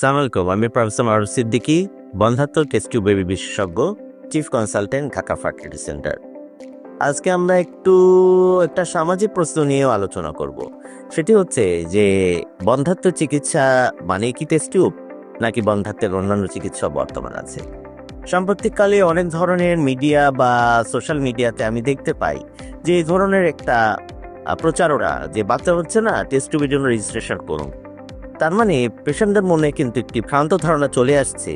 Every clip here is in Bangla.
সালামালাইকুম আমি প্রফেসর মারুফ সিদ্দিকি বন্ধাত্ম টেস্ট বেবি বিশেষজ্ঞ, chief consultant, Dhaka fertility centre. আজকে আমরা একটু একটা সামাজিক প্রশ্ন নিয়েও আলোচনা করব। সেটি হচ্ছে যে বন্ধাত্ম চিকিৎসা মানে কি টেস্ট টিউব? নাকি বন্ধাত্বের অন্যান্য চিকিৎসা বর্তমান আছে? সাম্প্রতিককালে অনেক ধরনের মিডিয়া বা সোশ্যাল মিডিয়াতে আমি দেখতে পাই যে, এই ধরনের একটা প্রচারণা যে, বাচ্চা হচ্ছে না, টেস্ট টিউবের জন্য রেজিস্ট্রেশন করুন। তার মানে পেশেন্টদের মনে কিন্তু একটি ভ্রান্ত ধারণা চলে আসছে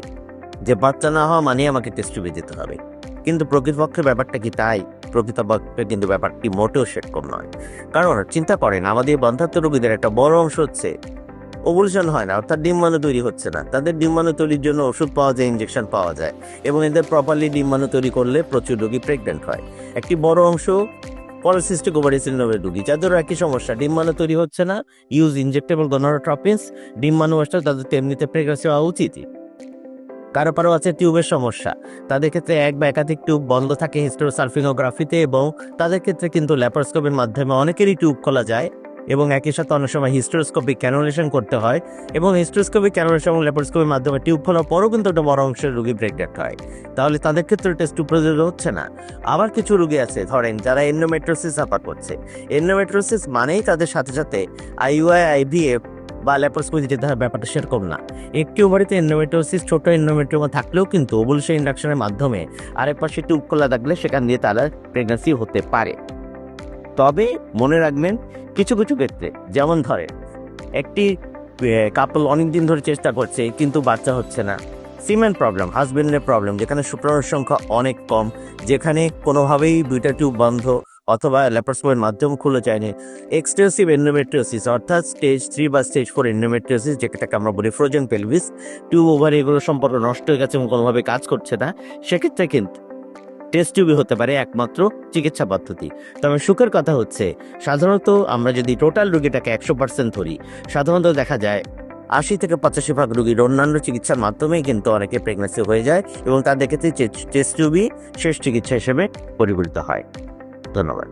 যে বাচ্চা না হওয়া মানে আমাকে টেস্ট টিউবে যেতে হবে। কিন্তু প্রকৃতপক্ষে ব্যাপারটা কি তাই? প্রকৃতপক্ষে কিন্তু ব্যাপারটি মোটেও সেরকম নয়। কারণ চিন্তা করেন, আমাদের বন্ধাত্ম রোগীদের একটা বড় অংশ হচ্ছে ওভুলেশন হয় না, অর্থাৎ ডিম্বাণু তৈরি হচ্ছে না। তাদের ডিম্বাণু তৈরির জন্য ওষুধ পাওয়া যায় ইঞ্জেকশন পাওয়া যায় এবং এদের প্রপারলি ডিম্বাণু তৈরি করলে প্রচুর রোগী প্রেগনেন্ট হয়। একটি বড় অংশ পলিসিস্টিক ওভারি সিন্ড্রোমের রোগী। যাদেরও একই সমস্যা ডিম্বাণু তৈরি হচ্ছে না ইউজ ইনজেক্টেবল গনোরোট্রপিন্স ডিম্বাণু আসলে তাদের তেমনিতে প্রেগনেন্সি হওয়া উচিতই। কারও কারও আছে টিউবের সমস্যা, তাদের ক্ষেত্রে এক বা একাধিক টিউব বন্ধ থাকে হিস্টোসালফিনোগ্রাফিতে এবং তাদের ক্ষেত্রে কিন্তু ল্যাপারস্কোপের মাধ্যমে অনেকেরই টিউব খোলা যায়। এবং একই সাথে অনেক সময় হিস্টোস্কোপিক ক্যানোলেশন করতে হয় এবং হিস্টোস্কোপিক ক্যানোলেশন এবং ল্যাপারোস্কোপের মাধ্যমে টিউব খোলার পরও কিন্তু একটা বড় অংশের রোগী প্রেগনেন্ট হয়। তাহলে তাদের ক্ষেত্রে টেস্ট প্রযোজ্য হচ্ছে না। আবার কিছু রুগী আছে, ধরেন যারা এন্ডোমেট্রোসিস সাফার করছে। এন্ডোমেট্রোসিস মানেই তাদের সাথে সাথে আইইউআই আইভিএফ বা ল্যাপারোস্কোপি যেতে হয় ব্যাপারটা সেরকম না। একটি ওভারিতে এন্ডোমেট্রোসিস ছোট এন্ডোমেট্রিওমা থাকলেও কিন্তু ওবুলেশন ইন্ডাকশনের মাধ্যমে আরেক পাশে টিউব খোলা থাকলে সেখান দিয়ে তারা প্রেগন্যান্সি হতে পারে। তবে মনে রাখবেন কিছু কিছু ক্ষেত্রে, যেমন ধরে একটি কাপল অনেকদিন ধরে চেষ্টা করছে, কিন্তু বাচ্চা হচ্ছে না। সিমেন্ট প্রবলেম হাজবেন্ডের প্রবলেম যেখানে শুক্রাণুর সংখ্যা অনেক কম, যেখানে কোনোভাবেই দুইটা টিউব বন্ধ অথবা ল্যাপারস্কোপের মাধ্যমে খুলে যায়নি। এক্সটেন্সিভ এন্ডোমেট্রিওসিস অর্থাৎ স্টেজ থ্রি বা স্টেজ ফোর এন্ডোমেট্রিওসিস যেটাকে আমরা বলি ফ্রোজেন পেলভিস টিউব ওভার এগুলো সম্পর্ক নষ্ট হয়ে গেছে এবং কোনোভাবে কাজ করছে না, সেক্ষেত্রে কিন্তু টেস্ট টিউবই হতে পারে একমাত্র চিকিৎসা পদ্ধতি। তবে সুখের কথা হচ্ছে, সাধারণত আমরা যদি টোটাল রুগীটাকে একশো পার্সেন্ট ধরি, সাধারণত দেখা যায় আশি থেকে পঁচাশি ভাগ রুগীর অন্যান্য চিকিৎসার মাধ্যমে কিন্তু অনেকে প্রেগনেন্সি হয়ে যায় এবং তাদের ক্ষেত্রে টেস্ট টিউবই শেষ চিকিৎসা হিসেবে পরিগণিত হয়। ধন্যবাদ।